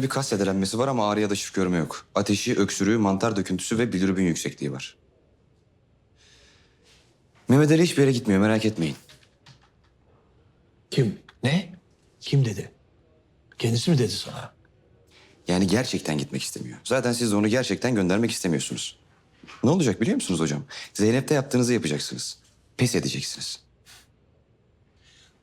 bir kas zedelenmesi var ama ağrı ya da şif görme yok. Ateşi, öksürüğü, mantar döküntüsü ve bilirubin yüksekliği var. Mehmet Ali hiçbir yere gitmiyor merak etmeyin. Kim? Ne? Kim dedi? Kendisi mi dedi sana? Yani gerçekten gitmek istemiyor. Zaten siz de onu gerçekten göndermek istemiyorsunuz. Ne olacak biliyor musunuz hocam? Zeynep'te yaptığınızı yapacaksınız. Pes edeceksiniz.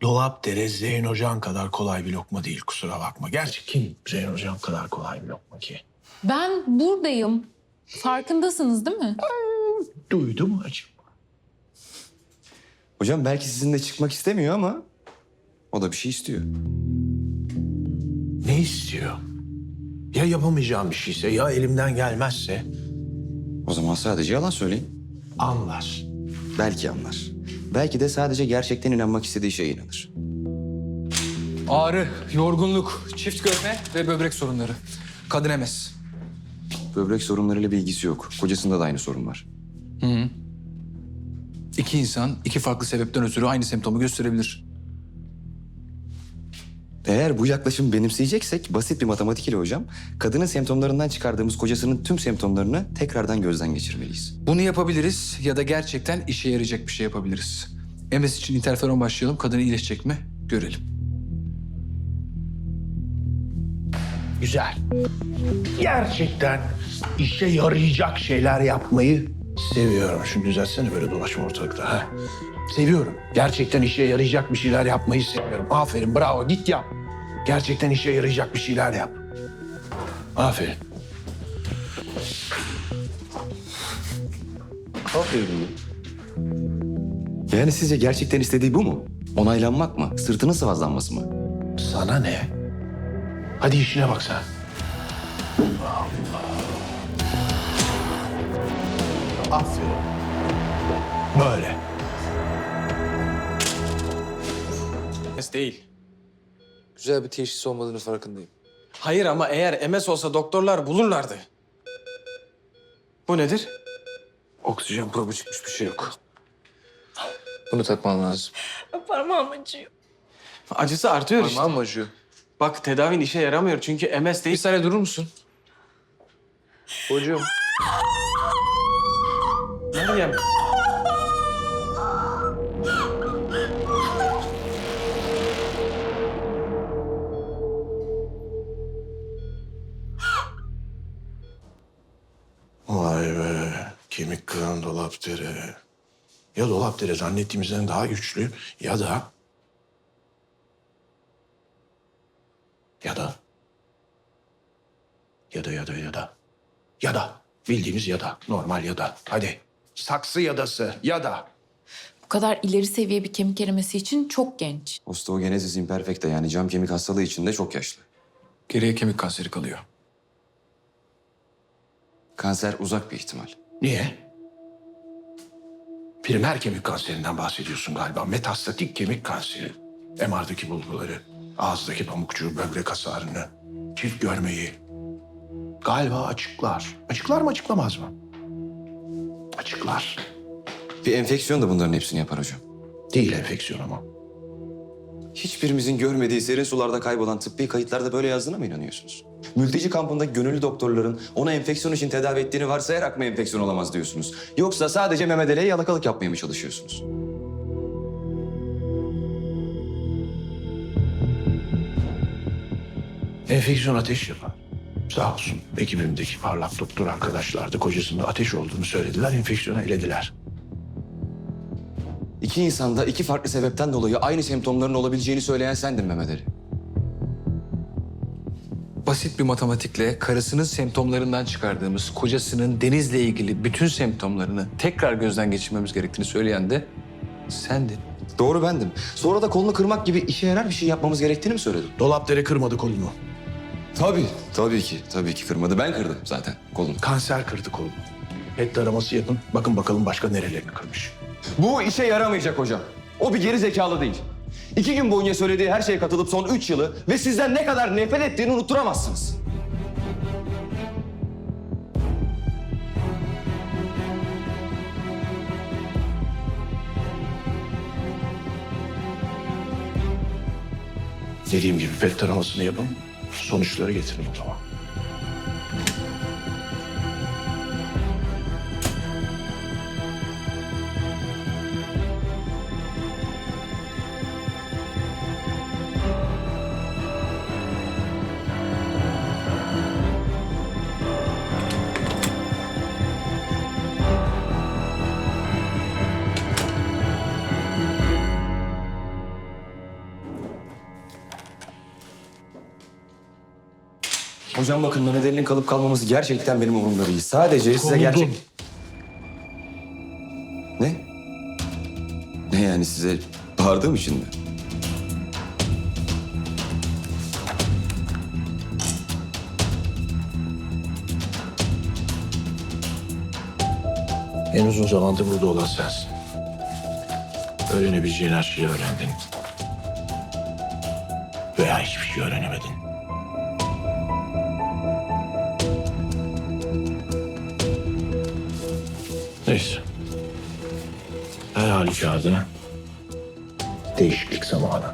Dolap dere Zeyn Hocam kadar kolay bir lokma değil kusura bakma. Gerçi kim Zeyn Hocam kadar kolay bir lokma ki? Ben buradayım. Farkındasınız değil mi? Duydum acım. Hocam belki sizinle çıkmak istemiyor ama o da bir şey istiyor. Ne istiyor? Ya yapamayacağım bir şeyse ya elimden gelmezse O zaman sadece yalan söyleyin. anlar. Belki anlar. Belki de sadece gerçekten inanmak istediği şeye inanır. Ağrı, yorgunluk, çift görme ve böbrek sorunları. Kadın MS. Böbrek sorunlarıyla bir ilgisi yok. Kocasında da aynı sorun var. İki insan iki farklı sebepten ötürü aynı semptomu gösterebilir. Eğer bu yaklaşımı benimseyeceksek basit bir matematik ile hocam, kadının semptomlarından çıkardığımız kocasının tüm semptomlarını tekrardan gözden geçirmeliyiz. Bunu yapabiliriz ya da gerçekten işe yarayacak bir şey yapabiliriz. MS için interferon başlayalım. Kadın iyileşecek mi? Görelim. Güzel. Gerçekten işe yarayacak şeyler yapmayı seviyorum. Şunu düzeltsene böyle dolaşma ortalıkta. Ha? Seviyorum. Gerçekten işe yarayacak bir şeyler yapmayı seviyorum. Aferin bravo git yap. Gerçekten işe yarayacak bir şeyler yap. Aferin. Aferin. Yani sizce gerçekten istediği bu mu? Onaylanmak mı? Sırtının sıvazlanması mı? Sana ne? Hadi işine bak sen. Allah. Aferin. Böyle. MS değil. Güzel bir teşhis olmadığını farkındayım. Hayır ama eğer MS olsa doktorlar bulurlardı. Bu nedir? Oksijen probu çıkmış bir şey yok. Bunu takman lazım. Parmağım acıyor. Acısı artıyor işte. Parmağım acıyor? Bak tedavin işe yaramıyor çünkü MS Bir değil. saniye durur musun? Hocam. Meryem. Vay be. Kemik kıran dolap dere. Ya dolap dere zannettiğimizden daha güçlü ya da... Ya da... Ya da ya da ya da. Ya da. Bildiğimiz ya da. Normal ya da. Hadi. Saksı yadası ya da. Bu kadar ileri seviye bir kemik erimesi için çok genç. Osteogenesis imperfecta yani cam kemik hastalığı içinde çok yaşlı. Geriye kemik kanseri kalıyor. Kanser uzak bir ihtimal. Niye? Primer kemik kanserinden bahsediyorsun galiba. Metastatik kemik kanseri. MR'daki bulguları, ağızdaki pamukçuğu, böbrek hasarını, çift görmeyi. Galiba açıklar. Açıklar mı açıklamaz mı? Açıklar. Bir enfeksiyon da bunların hepsini yapar hocam. Değil enfeksiyon ama. Hiçbirimizin görmediği serin sularda kaybolan tıbbi kayıtlarda böyle yazdığına mı inanıyorsunuz? Mülteci kampındaki gönüllü doktorların onu enfeksiyon için tedavi ettiğini varsayarak mı enfeksiyon olamaz diyorsunuz? Yoksa sadece Mehmet Ali'ye yalakalık yapmaya mı çalışıyorsunuz? Enfeksiyon ateş yapar. Sağ olsun ekibimdeki parlak doktor arkadaşlar da kocasında ateş olduğunu söylediler. Enfeksiyonu elediler. İki insanda iki farklı sebepten dolayı aynı semptomların olabileceğini söyleyen sendin Mehmet Ali. Basit bir matematikle karısının semptomlarından çıkardığımız kocasının denizle ilgili bütün semptomlarını tekrar gözden geçirmemiz gerektiğini söyleyen de sendin. Doğru bendim. Sonra da kolunu kırmak gibi işe yarar bir şey yapmamız gerektiğini mi söyledin? Dolap dere kırmadı kolunu. Tabii. Tabii ki. Tabii ki kırmadı. Ben kırdım zaten kolunu. Kanser kırdı kolunu. PET taraması yapın. Bakın bakalım başka nerelerini kırmış. Bu işe yaramayacak hocam. O bir geri zekalı değil. İki gün boyunca söylediği her şeye katılıp son üç yılı ve sizden ne kadar nefret ettiğini unutturamazsınız. Dediğim gibi PET taramasını yapın. Sonuçları getirin o zaman. Hocam bakın Mehmet kalıp kalmaması gerçekten benim umurumda değil. Sadece size gerçek... Ne? Ne yani size bağırdığım için mi? En uzun zamandır burada olan sensin. Öğrenebileceğin her şeyi öğrendin. Veya hiçbir şey öğrenemedin. Neyse. Her halükarda değişiklik zamanı.